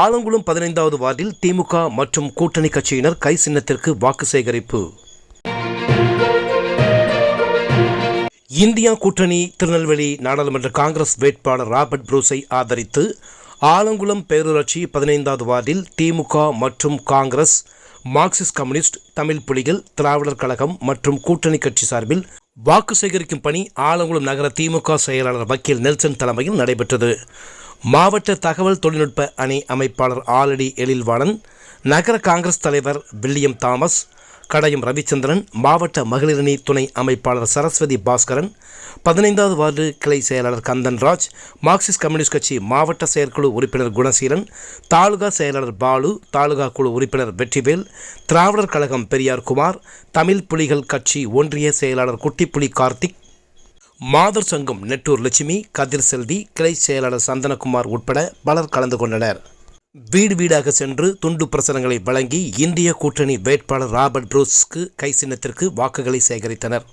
ஆலங்குளம் பதினைந்தாவது வார்டில் திமுக மற்றும் கூட்டணி கட்சியினர் கை சின்னத்திற்கு வாக்கு சேகரிப்பு. இந்தியா கூட்டணி திருநெல்வேலி நாடாளுமன்ற காங்கிரஸ் வேட்பாளர் ராபர்ட் புரூஸை ஆதரித்து ஆலங்குளம் பேரூராட்சி பதினைந்தாவது வார்டில் திமுக மற்றும் காங்கிரஸ் மார்க்சிஸ்ட் கம்யூனிஸ்ட் தமிழ் புலிகள் திராவிடர் கழகம் மற்றும் கூட்டணி கட்சி சார்பில் வாக்கு சேகரிக்கும் பணி ஆலங்குளம் நகர திமுக செயலாளர் வக்கீல் நெல்சன் தலைமையில் நடைபெற்றது. மாவட்ட தகவல் தொழில்நுட்ப அணி அமைப்பாளர் ஆலடி எழில்வாளன் நகர காங்கிரஸ் தலைவர் வில்லியம் தாமஸ் கடையம் ரவிச்சந்திரன் மாவட்ட மகளிரணி துணை அமைப்பாளர் சரஸ்வதி பாஸ்கரன் பதினைந்தாவது வார்டு கிளை செயலாளர் கந்தன்ராஜ் மார்க்சிஸ்ட் கம்யூனிஸ்ட் கட்சி மாவட்ட செயற்குழு உறுப்பினர் குணசீலன் தாலுகா செயலாளர் பாலு தாலுகா குழு உறுப்பினர் வெற்றிவேல் திராவிடர் கழகம் பெரியார் குமார் தமிழ் புலிகள் கட்சி ஒன்றிய செயலாளர் குட்டிப்புலி கார்த்திக் மாதர் சங்கம் நெட்டூர் லட்சுமி கதிர் செல்வி கிளை செயலாளர் சந்தனகுமார் உட்பட பலர் கலந்து கொண்டனர். வீடு வீடாக சென்று துண்டு பிரசனங்களை வழங்கி இந்திய கூட்டணி வேட்பாளர் ராபர்ட் ப்ரூஸ்க்கு கை சின்னத்திற்கு வாக்குகளை சேகரித்தனர்.